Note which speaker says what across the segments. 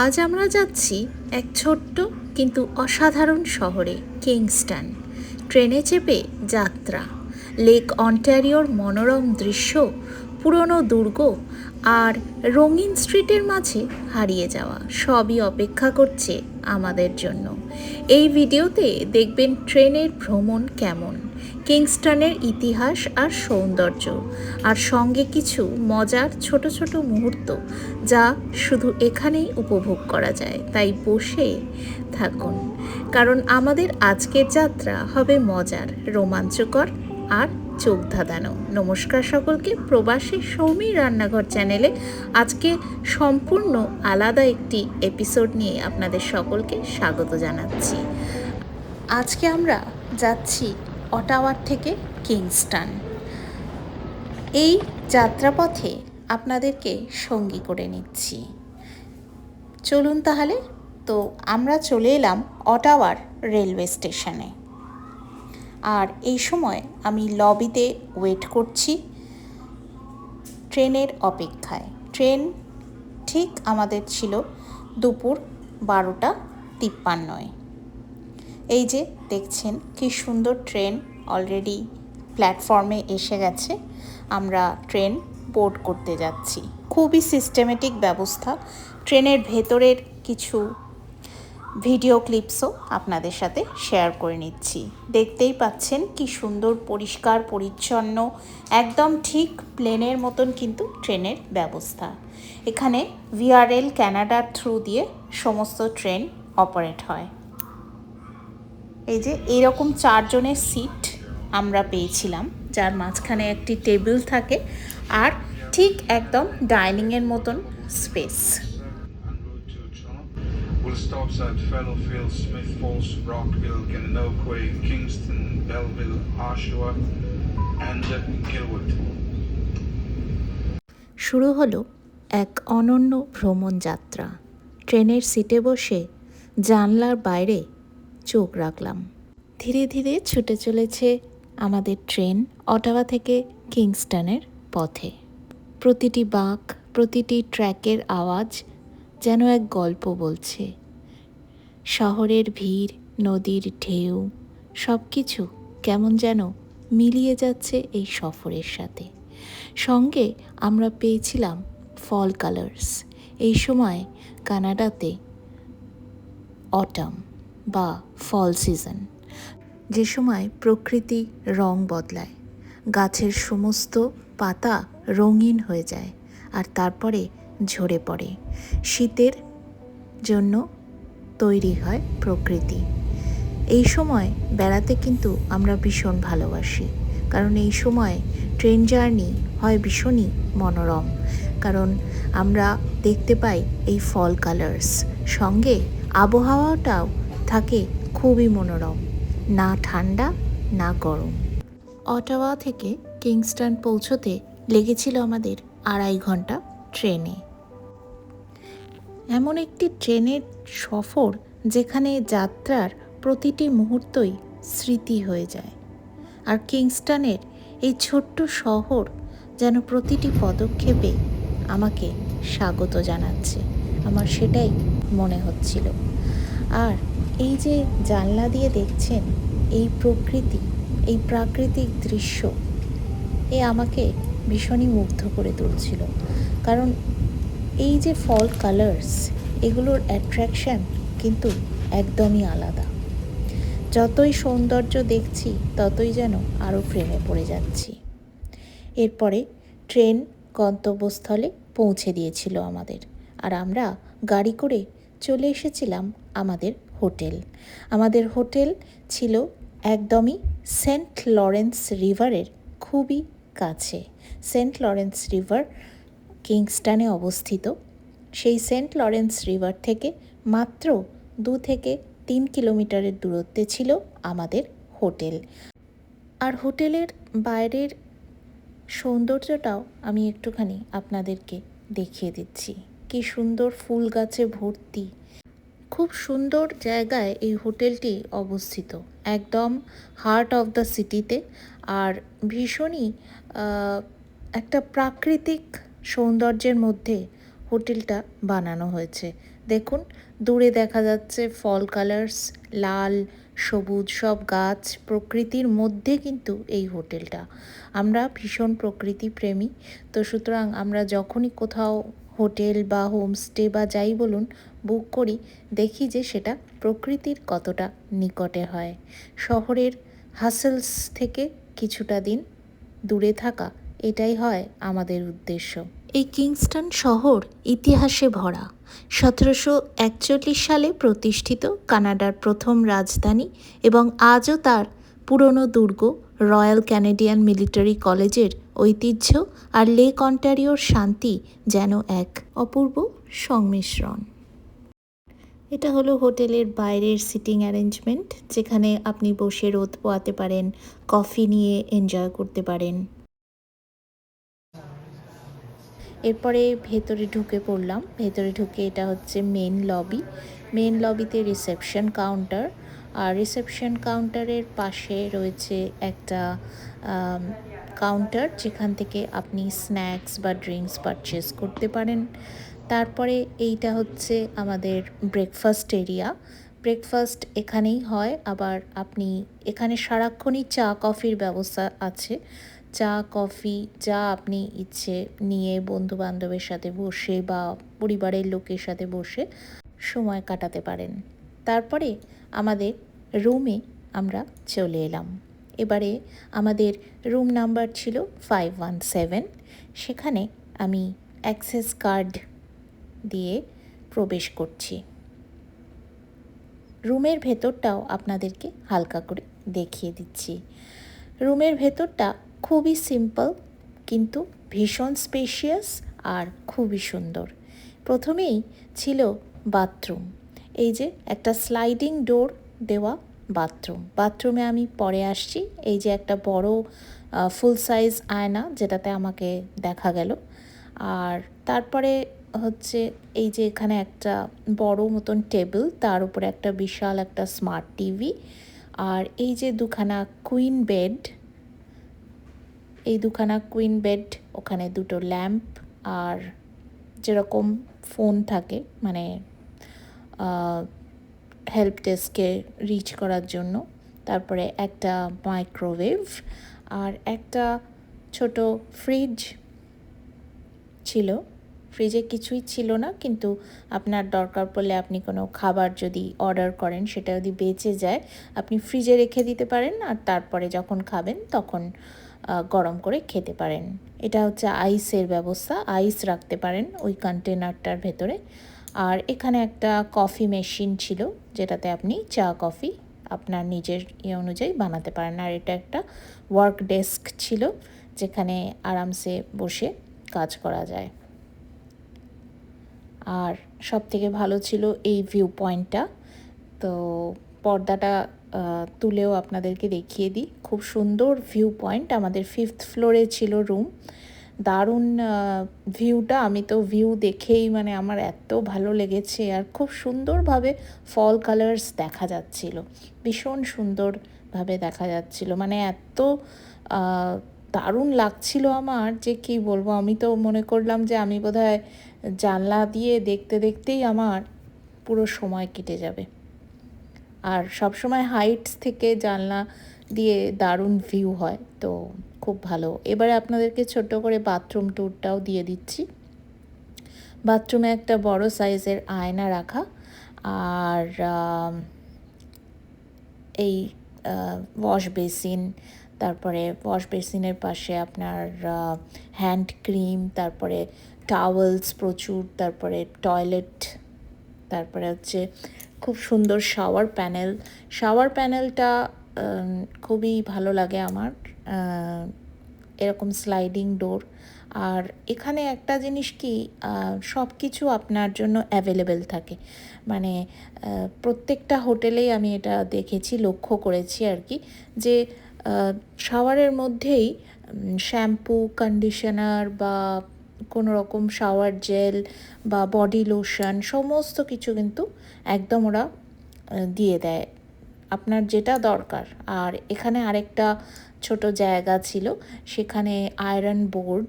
Speaker 1: আজ আমরা যাচ্ছি এক ছোট্ট কিন্তু অসাধারণ শহরে, কিংস্টন। ট্রেনে চেপে যাত্রা। লেক অন্টারিওর মনোরম দৃশ্য, পুরনো দুর্গ আর রঙিন স্ট্রিটের মাঝে হারিয়ে যাওয়া সবই অপেক্ষা করছে আমাদের জন্য। এই ভিডিওতে দেখবেন ট্রেনের ভ্রমণ কেমন। কিংস্টনের ইতিহাস আর সৌন্দর্য, আর সঙ্গে কিছু মজার ছোট ছোট মুহূর্ত যা শুধু এখানেই উপভোগ করা যায়, তাই বসে থাকুন। কারণ আমাদের আজকের যাত্রা হবে মজার, রোমাঞ্চকর আর চোখ ধাঁধানো নমস্কার সকলকে, প্রবাসী সৌমি রান্নাঘর চ্যানেলে আজকে সম্পূর্ণ আলাদা একটি এপিসোড নিয়ে আপনাদের সকলকে স্বাগত জানাচ্ছি। আজকে আমরা যাচ্ছি অটাওয়ার থেকে কিংস্টান। এই যাত্রাপথে আপনাদেরকে সঙ্গী করে নিচ্ছি। চলুন তাহলে, তো আমরা চলে এলাম অটাওয়ার রেলওয়ে স্টেশনে। আর এই সময় আমি লবিতে ওয়েট করছি ট্রেনের অপেক্ষায়। ট্রেন ঠিক আমাদের ছিল দুপুর বারোটা তিপ্পান্নয়। এই যে দেখছেন কি সুন্দর ট্রেন অলরেডি প্ল্যাটফর্মে এসে গেছে। আমরা ট্রেন বোর্ড করতে যাচ্ছি। খুবই সিস্টেমেটিক ব্যবস্থা। ট্রেনের ভেতরের কিছু ভিডিও ক্লিপসও আপনাদের সাথে শেয়ার করে নিচ্ছি। দেখতেই পাচ্ছেন কি সুন্দর, পরিষ্কার, পরিচ্ছন্ন, একদম ঠিক প্লেনের মতন কিন্তু ট্রেনের ব্যবস্থা। এখানে ভিআরএল ক্যানাডার থ্রু দিয়ে সমস্ত ট্রেন অপারেট হয়। এই যে এরকম চারজনের সিট আমরা পেয়েছিলাম যার মাঝখানে একটি টেবিল থাকে আর ঠিক একদম ডাইনিংয়ের মতন স্পেস শুরু হলো এক অনন্য ভ্রমণ যাত্রা। ট্রেনের সিটে বসে জানলার বাইরে চোখ রাখলাম। ধীরে ধীরে ছুটে চলেছে আমাদের ট্রেন অটাওয়া থেকে কিংস্টনের পথে। প্রতিটি বাঁক, প্রতিটি ট্র্যাকের আওয়াজ যেন এক গল্প বলছে। শহরের ভিড়, নদীর ঢেউ সব কিছু কেমন যেন মিলিয়ে যাচ্ছে এই সফরের সাথে। সঙ্গে আমরা পেয়েছিলাম ফল কালার্স। এই সময় কানাডাতে অটাম। বা ফল সিজন যে সময় প্রকৃতি রং বদলায়, গাছের সমস্ত পাতা রঙিন হয়ে যায় আর তারপরে ঝরে পড়ে। শীতের জন্য তৈরি হয় প্রকৃতি। এই সময় বেড়াতে কিন্তু আমরা ভীষণ ভালোবাসি, কারণ এই সময় ট্রেন জার্নি হয় ভীষণই মনোরম, কারণ আমরা দেখতে পাই এই ফল কালার্স সঙ্গে আবহাওয়াটাও থাকে খুবই মনোরম, না ঠান্ডা, না গরম। অটাওয়া থেকে কিংস্টন পৌঁছতে লেগেছিল আমাদের আড়াই ঘণ্টা ট্রেনে। এমন একটি ট্রেনের সফর যেখানে যাত্রার প্রতিটি মুহূর্তই স্মৃতি হয়ে যায়। আর কিংস্টনের এই ছোট্ট শহর যেন প্রতিটি পদক্ষেপে আমাকে স্বাগত জানাচ্ছে। আমার সেটাই মনে হচ্ছিল। আর এই যে জানলা দিয়ে দেখছেন, এই প্রকৃতি, এই প্রাকৃতিক দৃশ্য, এ আমাকে ভীষণই মুগ্ধ করে তুলছিল। কারণ এই যে ফল কালার্স এগুলোর অ্যাট্রাকশান কিন্তু একদমই আলাদা। যতই সৌন্দর্য দেখছি, ততই যেন আরও প্রেমে পড়ে যাচ্ছি। এরপরে ট্রেন গন্তব্যস্থলে পৌঁছে দিয়েছিল আমাদের, আর আমরা গাড়ি করে চলে এসেছিলাম আমাদের হোটেল। আমাদের হোটেল ছিল একদমই সেন্ট লরেন্স রিভারের খুবই কাছে। সেন্ট লরেন্স রিভার কিংস্টানে অবস্থিত। সেই সেন্ট লরেন্স রিভার থেকে মাত্র দু থেকে তিন কিলোমিটারের দূরত্বে ছিল আমাদের হোটেল। আর হোটেলের বাইরের সৌন্দর্যটাও আমি একটুখানি আপনাদেরকে দেখিয়ে দিচ্ছি। কি সুন্দর ফুল গাছে ভর্তি খুব সুন্দর জায়গায় এই হোটেলটি অবস্থিত। একদম হার্ট অফ দ্য সিটিতে আর ভীষণই একটা প্রাকৃতিক সৌন্দর্যের মধ্যে হোটেলটা বানানো হয়েছে। দেখুন, দূরে দেখা যাচ্ছে ফল কালার্স লাল, সবুজ সব গাছ, প্রকৃতির মধ্যে কিন্তু এই হোটেলটা। আমরা ভীষণ প্রকৃতি প্রেমী তো সুতরাং আমরা যখনই কোথাও হোটেল বা হোমস্টে বা যাই বলুন, বুক করি, দেখি যে সেটা প্রকৃতির কতটা নিকটে হয়। শহরের হাসেলস থেকে কিছুটা দিন দূরে থাকা, এটাই হয় আমাদের উদ্দেশ্য। এই কিংস্টন শহর ইতিহাসে ভরা। সতেরোশো একচল্লিশ সালে প্রতিষ্ঠিত কানাডার প্রথম রাজধানী এবং আজও তার পুরনো দুর্গ রয়্যাল ক্যানেডিয়ান মিলিটারি কলেজের ঐতিহ্য আর লেক অন্টারিওর শান্তি যেন এক অপূর্ব সংমিশ্রণ। এটা হলো হোটেলের বাইরের সিটিং অ্যারেঞ্জমেন্ট, যেখানে আপনি বসে রোদ পোয়াতে পারেন, কফি নিয়ে এনজয় করতে পারেন। এরপরে ভেতরে ঢুকে পড়লাম। ভেতরে ঢুকে এটা হচ্ছে মেন লবি মেন লবিতে রিসেপশন কাউন্টার আর রিসেপশন কাউন্টারের পাশে রয়েছে একটা কাউন্টার যেখান থেকে আপনি স্ন্যাক্স বা ড্রিঙ্কস পারচেস করতে পারেন। তারপরে এইটা হচ্ছে আমাদের ব্রেকফাস্ট এরিয়া ব্রেকফাস্ট এখানেই হয়। আবার আপনি এখানে সারাক্ষণই চা কফির ব্যবস্থা আছে। চা কফি যা আপনি ইচ্ছে নিয়ে বন্ধু বান্ধবের সাথে বসে বা পরিবারের লোকের সাথে বসে সময় কাটাতে পারেন। তারপরে আমাদের রুমে আমরা চলে এলাম। এবারে আমাদের রুম নাম্বার ছিল ফাইভ ওয়ান সেভেন সেখানে আমি অ্যাক্সেস কার্ড দিয়ে প্রবেশ করছি। রুমের ভেতরটাও আপনাদেরকে হালকা করে দেখিয়ে দিচ্ছি। রুমের ভেতরটা খুবই সিম্পল কিন্তু ভীষণ স্পেশিয়াস আর খুবই সুন্দর। প্রথমেই ছিল বাথরুম এই যে একটা স্লাইডিং ডোর দেওয়া বাথরুম। বাথরুমে আমি পরে আসছি। এই যে একটা বড় ফুল সাইজ আয়না যেটাতে আমাকে দেখা গেল। আর তারপরে হচ্ছে এই যে এখানে একটা বড় মতন টেবিল, তার উপরে একটা বিশাল একটা স্মার্ট টিভি আর এই যে দুখানা কুইন বেড এই দুখানা কুইন বেড ওখানে দুটো ল্যাম্প আর যেরকম ফোন থাকে মানে হেল্প ডেস্কে রিচ করার জন্য। তারপরে একটা মাইক্রোওয়েভ আর একটা ছোট ফ্রিজ ছিল। ফ্রিজে কিছুই ছিল না, কিন্তু আপনার দরকার পড়লে আপনি কোনো খাবার যদি অর্ডার করেন, সেটা যদি বেঁচে যায়, আপনি ফ্রিজে রেখে দিতে পারেন আর তারপরে যখন খাবেন, তখন গরম করে খেতে পারেন। এটা হচ্ছে আইসের ব্যবস্থা। আইস রাখতে পারেন ওই কন্টেনারটার ভেতরে। আর এখানে একটা কফি মেশিন ছিল, যেটাতে আপনি চা, কফি আপনার নিজের ইয়ে অনুযায়ী বানাতে পারেন। আর এটা একটা ওয়ার্ক ডেস্ক ছিল, যেখানে আরামসে বসে কাজ করা যায়। আর সব থেকে ভালো ছিল এই ভিউ পয়েন্টটা তো পর্দাটা তুলেও আপনাদেরকে দেখিয়ে দিই। খুব সুন্দর ভিউ পয়েন্ট আমাদের ফিফথ ফ্লোরে ছিল রুম দারুণ ভিউটা আমি তো ভিউ দেখেই মানে আমার এত ভালো লেগেছে আর খুব সুন্দরভাবে ফল কালার্স দেখা যাচ্ছিল। ভীষণ সুন্দরভাবে দেখা যাচ্ছিল। মানে এত দারুণ লাগছিল আমার যে কি বলব? আমি তো মনে করলাম যে আমি বোধহয় জানলা দিয়ে দেখতে দেখতেই আমার পুরো সময় কেটে যাবে। আর সব সময় হাইটস থেকে জানলা দিয়ে দারুণ ভিউ হয়। তো খুব ভালো। এবারে আপনাদেরকে ছোট করে বাথরুম ট্যুরটাও দিয়ে দিচ্ছি। বাথরুমে একটা বড় সাইজের আয়না রাখা। আর এই ওয়াশ বেসিন তারপরে ওয়াশ বেসিনের পাশে আপনার হ্যান্ড ক্রিম তারপরে টাওয়েলস প্রচুর, তারপরে টয়লেট তারপরে হচ্ছে খুব সুন্দর শাওয়ার প্যানেল শাওয়ার প্যানেলটা খুবই ভালো লাগে আমার। এরকম স্লাইডিং ডোর আর এখানে একটা জিনিস কি সব কিছু আপনার জন্য অ্যাভেলেবেল থাকে। মানে প্রত্যেকটা হোটেলেই আমি এটা দেখেছি, লক্ষ্য করেছি আর কি, যে শাওয়ারের মধ্যেই শ্যাম্পু কন্ডিশনার বা কোনো রকম শাওয়ার জেল বা বডি লোশন সমস্ত কিছু কিন্তু একদম ওরা দিয়ে দেয়। আপনার যেটা দরকার। আর এখানে আরেকটা ছোট জায়গা ছিল। সেখানে আয়রন বোর্ড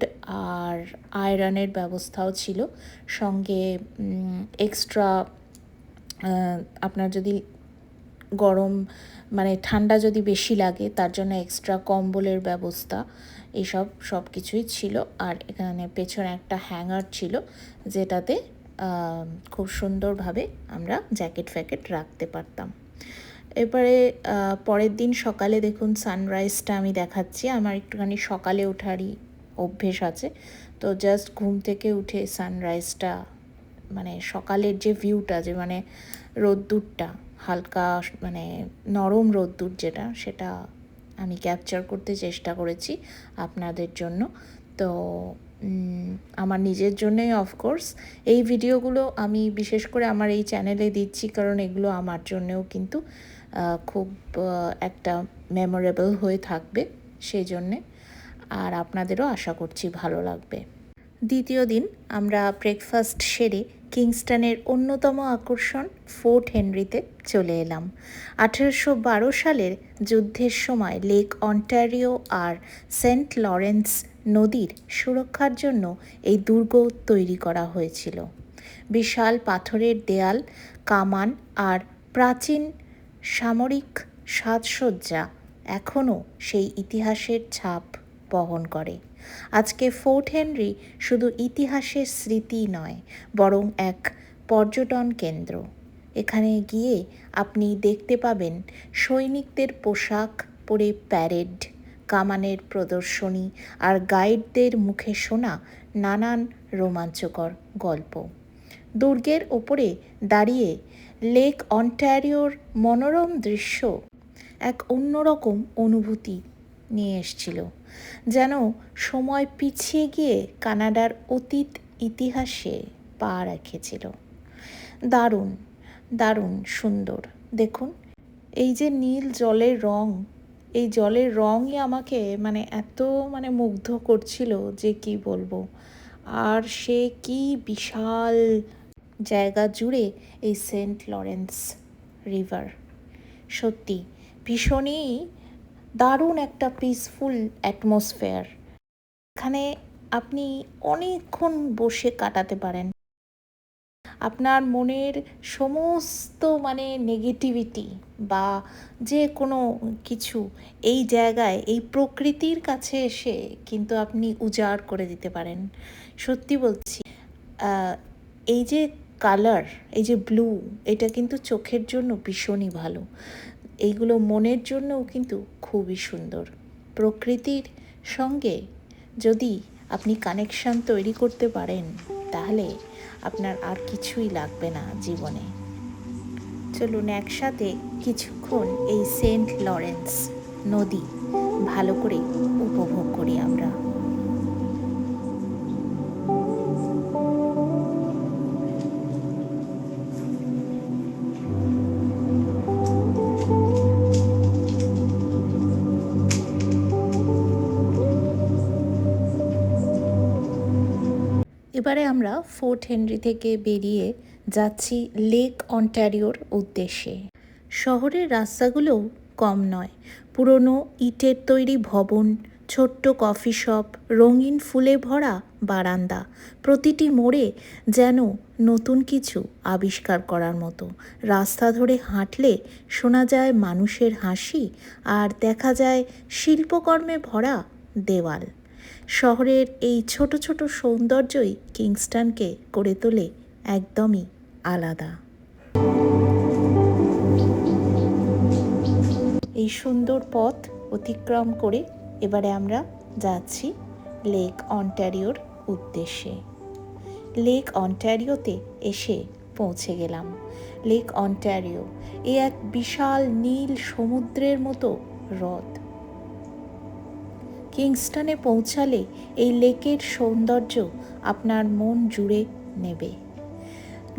Speaker 1: আর আয়রনের ব্যবস্থাও ছিল। সঙ্গে এক্সট্রা আপনার যদি গরম মানে ঠান্ডা যদি বেশি লাগে, তার জন্য এক্সট্রা কম্বলের ব্যবস্থা এইসব সব কিছুই ছিল। আর এখানে পেছনে একটা হ্যাঙ্গার ছিল, যেটাতে খুব সুন্দরভাবে আমরা জ্যাকেট ফ্যাকেট রাখতে পারতাম। এবারে পরের দিন সকালে দেখুন সানরাইজটা আমি দেখাচ্ছি। আমার একটুখানি সকালে ওঠারই অভ্যেস আছে। তো জাস্ট ঘুম থেকে উঠে সানরাইজটা মানে সকালের যে ভিউটা যে মানে রোদ্দুরটা, হালকা মানে নরম রোদ্দুর যেটা, সেটা আমি ক্যাপচার করতে চেষ্টা করেছি আপনাদের জন্য। তো আমার নিজের জন্যই অফকোর্স এই ভিডিওগুলো আমি বিশেষ করে আমার এই চ্যানেলে দিচ্ছি, কারণ এগুলো আমার জন্যেও কিন্তু খুব একটা মেমোরেবল হয়ে থাকবে সেই জন্যে। আর আপনাদেরও আশা করছি ভালো লাগবে। দ্বিতীয় দিন আমরা ব্রেকফাস্ট সেরে কিংস্টনের অন্যতম আকর্ষণ ফোর্ট হেনরিতে চলে এলাম। আঠেরোশো বারো সালের যুদ্ধের সময় লেক অন্টারিও আর সেন্ট লরেন্স নদীর সুরক্ষার জন্য এই দুর্গ তৈরি করা হয়েছিল। বিশাল পাথরের দেয়াল, কামান আর প্রাচীন সামরিক সাজসজ্জা এখনও সেই ইতিহাসের ছাপ বহন করে। আজকে ফোর্ট হেনরি শুধু ইতিহাসের স্মৃতি নয়, বরং এক পর্যটন কেন্দ্র। এখানে গিয়ে আপনি দেখতে পাবেন সৈনিকদের পোশাক পরে প্যারেড, কামানের প্রদর্শনী আর গাইডদের মুখে শোনা নানান রোমাঞ্চকর গল্প। দুর্গের ওপরে দাঁড়িয়ে লেক অন্টারিওর মনোরম দৃশ্য এক অন্যরকম অনুভূতি নিয়ে এসছিল, যেন সময় পিছিয়ে গিয়ে কানাডার অতীত ইতিহাসে পা রেখেছিল। দারুণ দারুণ সুন্দর। দেখুন, এই যে নীল জলের রং, এই জলের রঙই আমাকে মানে এত মানে মুগ্ধ করছিল যে কি বলব? আর সে কি বিশাল জায়গা জুড়ে এই সেন্ট লরেন্স রিভার। সত্যি, ভীষণই দারুণ একটা পিসফুল অ্যাটমসফেয়ার এখানে আপনি অনেকক্ষণ বসে কাটাতে পারেন। আপনার মনের সমস্ত মানে নেগেটিভিটি বা যে কোনো কিছু এই জায়গায়, এই প্রকৃতির কাছে এসে কিন্তু আপনি উজাড় করে দিতে পারেন। সত্যি বলছি এই যে কালার এই যে ব্লু এটা কিন্তু চোখের জন্য ভীষণই ভালো। এইগুলো মনের জন্যও কিন্তু খুবই সুন্দর। প্রকৃতির সঙ্গে যদি আপনি কানেকশান তৈরি করতে পারেন, তাহলে আপনার আর কিছুই লাগবে না জীবনে। চলুন একসাথে কিছুক্ষণ এই সেন্ট লরেন্স নদী ভালো করে উপভোগ করি আমরা। ফোর্ট হেনরি থেকে বেরিয়ে যাচ্ছি লেক অন্টারিওর উদ্দেশ্যে। শহরের রাস্তাগুলোও কম নয়। পুরনো ইটের তৈরি ভবন, ছোট্ট কফি শপ, রঙিন ফুলে ভরা বারান্দা, প্রতিটি মোড়ে যেন নতুন কিছু আবিষ্কার করার মতো। রাস্তা ধরে হাঁটলে শোনা যায় মানুষের হাসি আর দেখা যায় শিল্পকর্মে ভরা দেওয়াল। শহরের এই ছোট ছোট সৌন্দর্যই কিংস্টনকে করে তোলে একদমই আলাদা। এই সুন্দর পথ অতিক্রম করে এবারে আমরা যাচ্ছি লেক অন্টারিওর উদ্দেশ্যে। লেক অন্টারিওতে এসে পৌঁছে গেলাম। লেক অন্টারিও এ এক বিশাল নীল সমুদ্রের মতো হ্রদ। কিংস্টনে পৌঁছালে এই লেকের সৌন্দর্য আপনার মন জুড়ে নেবে।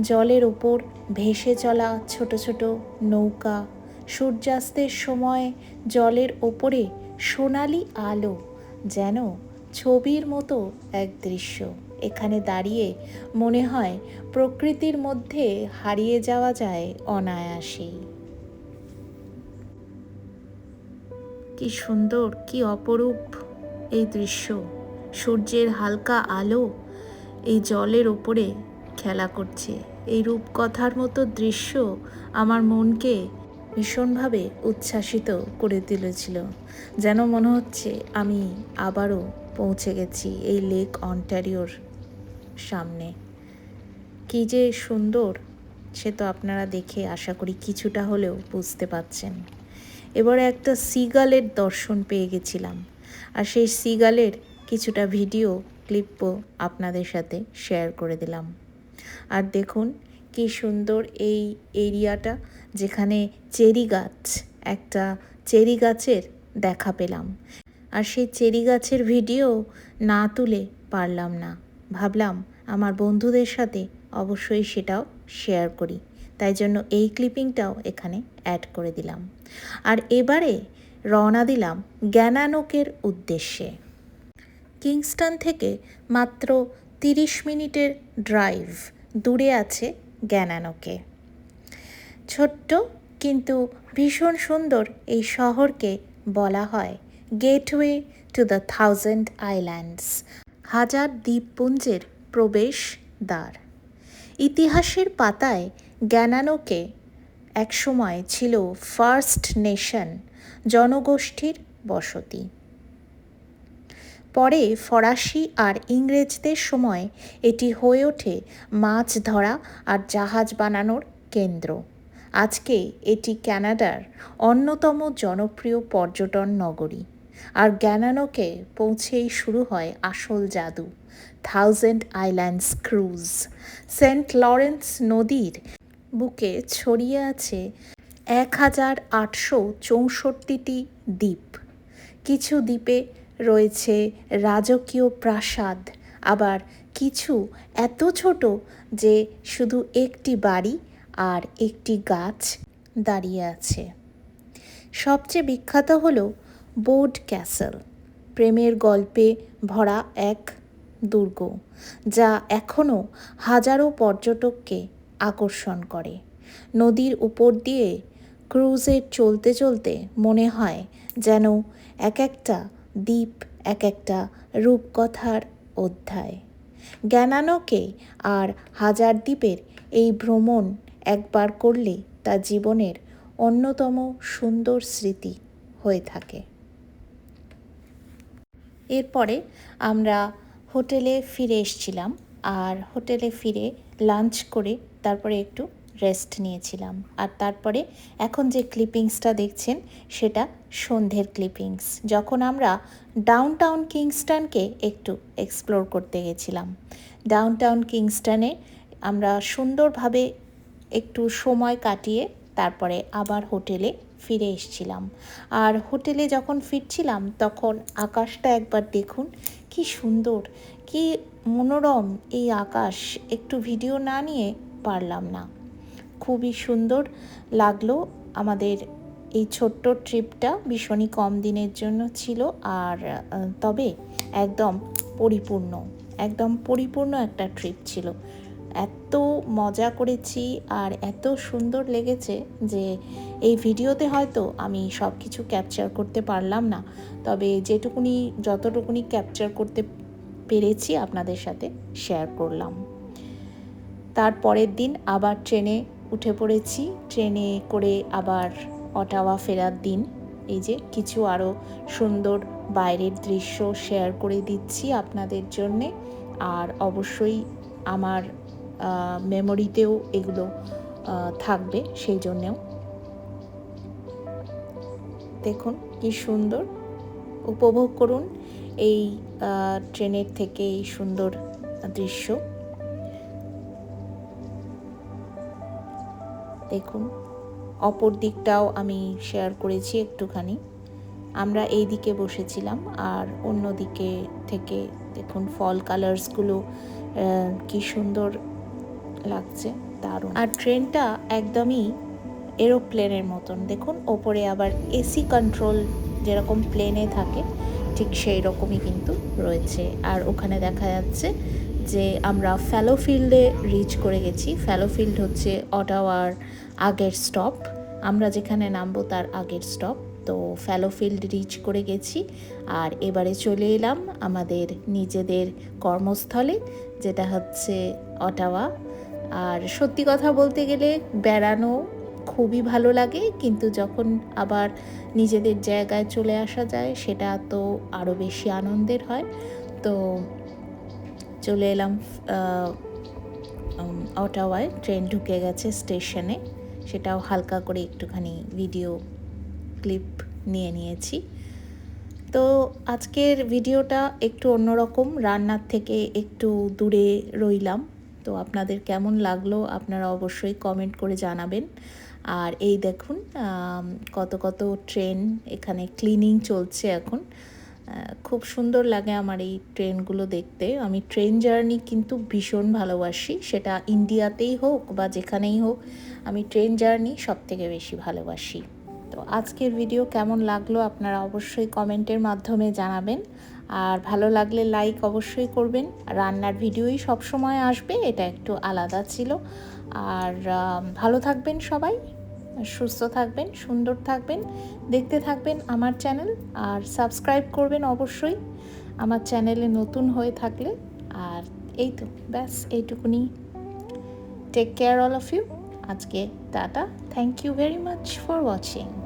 Speaker 1: জলের ওপর ভেসে চলা ছোট ছোট নৌকা, সূর্যাস্তের সময় জলের ওপরে সোনালি আলো যেন ছবির মতো এক দৃশ্য। এখানে দাঁড়িয়ে মনে হয় প্রকৃতির মধ্যে হারিয়ে যাওয়া যায় অনায়াসেই। কি সুন্দর, কি অপরূপ। এই দৃশ্য। সূর্যের হালকা আলো এই জলের ওপরে খেলা করছে। এই রূপকথার মতো দৃশ্য আমার মনকে ভীষণভাবে উচ্ছ্বাসিত করে তুলেছিল, যেন মনে হচ্ছে আমি আবারও পৌঁছে গেছি এই লেক অন্টারিওর সামনে। কি যে সুন্দর, সে তো আপনারা দেখে আশা করি কিছুটা হলেও বুঝতে পাচ্ছেন এবারে একটা সিগালের দর্শন পেয়ে গেছিলাম। আর সেই সিগালের কিছুটা ভিডিও, ক্লিপও আপনাদের সাথে শেয়ার করে দিলাম। আর দেখুন কি সুন্দর এই এরিয়াটা, যেখানে চেরি গাছ, একটা চেরি গাছের দেখা পেলাম। আর সেই চেরি গাছের ভিডিও না তুলে পারলাম না। ভাবলাম আমার বন্ধুদের সাথে অবশ্যই সেটাও শেয়ার করি। তাই জন্য এই ক্লিপিংটাও এখানে অ্যাড করে দিলাম। আর এবারে রওনা দিলাম জ্ঞানানোকের উদ্দেশ্যে। কিংস্টন থেকে মাত্র তিরিশ মিনিটের ড্রাইভ দূরে আছে জ্ঞানানোকে ছোট্ট কিন্তু ভীষণ সুন্দর এই শহরকে বলা হয় gateway to the Thousand Islands, হাজার দ্বীপপুঞ্জের প্রবেশ দ্বার ইতিহাসের পাতায় জ্ঞানানোকে একসময় ছিল ফার্স্ট নেশন জনগোষ্ঠীর বসতি। পরে ফরাসি আর ইংরেজদের সময় এটি হয়ে ওঠে মাছ ধরা আর জাহাজ বানানোর কেন্দ্র। আজকে এটি ক্যানাডার অন্যতম জনপ্রিয় পর্যটন নগরী। আর জ্ঞানানোকে পৌঁছেই শুরু হয় আসল জাদু, Thousand Islands cruise. Saint Lawrence নদীর বুকে ছড়িয়ে আছে এক হাজার আটশো চৌষট্টিটি দ্বীপ। কিছু দ্বীপে রয়েছে রাজকীয় প্রাসাদ, আবার কিছু এত ছোট যে শুধু একটি বাড়ি আর একটি গাছ দাঁড়িয়ে আছে। সবচেয়ে বিখ্যাত হল বোর্ড ক্যাসেল, প্রেমের গল্পে ভরা এক দুর্গ, যা এখনও হাজারো পর্যটককে আকর্ষণ করে। নদীর উপর দিয়ে ক্রুজে চলতে চলতে মনে হয় যেন এক একটা দ্বীপ, এক একটা রূপকথার অধ্যায়। জ্ঞানানোকে আর হাজার দ্বীপের এই ভ্রমণ একবার করলে তা জীবনের অন্যতম সুন্দর স্মৃতি হয়ে থাকে। এরপরে আমরা হোটেলে ফিরে এসছিলাম আর হোটেলে ফিরে লাঞ্চ করে তারপরে একটু রেস্ট নিয়েছিলাম। আর তারপরে এখন যে ক্লিপিংসটা দেখছেন, সেটা সন্ধ্যের ক্লিপিংস যখন আমরা ডাউন টাউন কিংস্টনকে একটু এক্সপ্লোর করতে গেছিলাম। ডাউন টাউন কিংস্টনে আমরা সুন্দরভাবে একটু সময় কাটিয়ে তারপরে আবার হোটেলে ফিরে এসছিলাম। আর হোটেলে যখন ফিরছিলাম, তখন আকাশটা একবার দেখুন, কি সুন্দর, কি মনোরম এই আকাশ। একটু ভিডিও না নিয়ে পারলাম না। খুবই সুন্দর লাগল। আমাদের এই ছোট্ট ট্রিপটা ভীষণই কম দিনের জন্য ছিল আর তবে একদম পরিপূর্ণ একদম পরিপূর্ণ একটা ট্রিপ ছিল। এত মজা করেছি আর এত সুন্দর লেগেছে যে এই ভিডিওতে হয়তো আমি সব কিছু ক্যাপচার করতে পারলাম না। তবে যেটুকুনি, যতটুকুনি ক্যাপচার করতে পেরেছি আপনাদের সাথে শেয়ার করলাম। তার পরের দিন আবার ট্রেনে উঠে পড়েছি। ট্রেনে করে আবার অটাওয়া ফেরার দিন। এই যে কিছু আরও সুন্দর বাইরের দৃশ্য শেয়ার করে দিচ্ছি আপনাদের জন্যে। আর অবশ্যই আমার মেমোরিতেও এগুলো থাকবে সেই জন্যেও। দেখুন কি সুন্দর উপভোগ করুন এই ট্রেনের থেকে এই সুন্দর দৃশ্য। দেখুন, অপর দিকটাও আমি শেয়ার করেছি একটুখানি। আমরা এই দিকে বসেছিলাম আর অন্য দিকে থেকে দেখুন ফল কালার্সগুলো কি সুন্দর লাগছে, দারুণ। আর ট্রেনটা একদমই এরোপ্লেনের মতন। দেখুন, ওপরে আবার এসি কন্ট্রোল যেরকম প্লেনে থাকে, ঠিক সেই রকমই কিন্তু রয়েছে। আর ওখানে দেখা যাচ্ছে যে আমরা ফ্যালো ফিল্ডে রিচ করে গেছি। ফ্যালো ফিল্ড হচ্ছে অটাওয়ার আগের স্টপ আমরা যেখানে নামবো তার আগের স্টপ তো ফ্যালো ফিল্ড রিচ করে গেছি। আর এবারে চলে এলাম আমাদের নিজেদের কর্মস্থলে, যেটা হচ্ছে অটাওয়া আর সত্যি কথা বলতে গেলে বেড়ানো খুবই ভালো লাগে, কিন্তু যখন আবার নিজেদের জায়গায় চলে আসা যায়, সেটা তো আরও বেশি আনন্দের হয়। তো চলে এলাম অটাওয়ায় ট্রেন ঢুকে গেছে স্টেশনে সেটাও হালকা করে একটুখানি ভিডিও ক্লিপ নিয়ে নিয়েছি। তো আজকের ভিডিওটা একটু অন্যরকম। রান্নার থেকে একটু দূরে রইলাম। তো আপনাদের কেমন লাগল আপনারা অবশ্যই কমেন্ট করে জানাবেন। আর এই দেখুন কত কত ট্রেন এখানে ক্লিনিং চলছে এখন। খুব সুন্দর লাগে আমার এই ট্রেনগুলো দেখতে। আমি ট্রেন জার্নি কিন্তু ভীষণ ভালোবাসি। সেটা ইন্ডিয়াতেই হোক বা যেখানেই হোক, আমি ট্রেন জার্নি সব থেকে বেশি ভালোবাসি। তো আজকের ভিডিও কেমন লাগল আপনারা অবশ্যই কমেন্টের মাধ্যমে জানাবেন। আর ভালো লাগলে লাইক অবশ্যই করবেন। রান্নার ভিডিওই সব সময় আসবে, এটা একটু আলাদা ছিল। আর ভালো থাকবেন সবাই। সুস্থ থাকবেন, সুন্দর থাকবেন, দেখতে থাকবেন আমার চ্যানেল আর সাবস্ক্রাইব করবেন অবশ্যই। আমার চ্যানেলে নতুন হয়ে থাকলে আর এই তো, ব্যাস এইটুকুনি। Take care all of you আজকে tata. Thank you very much for watching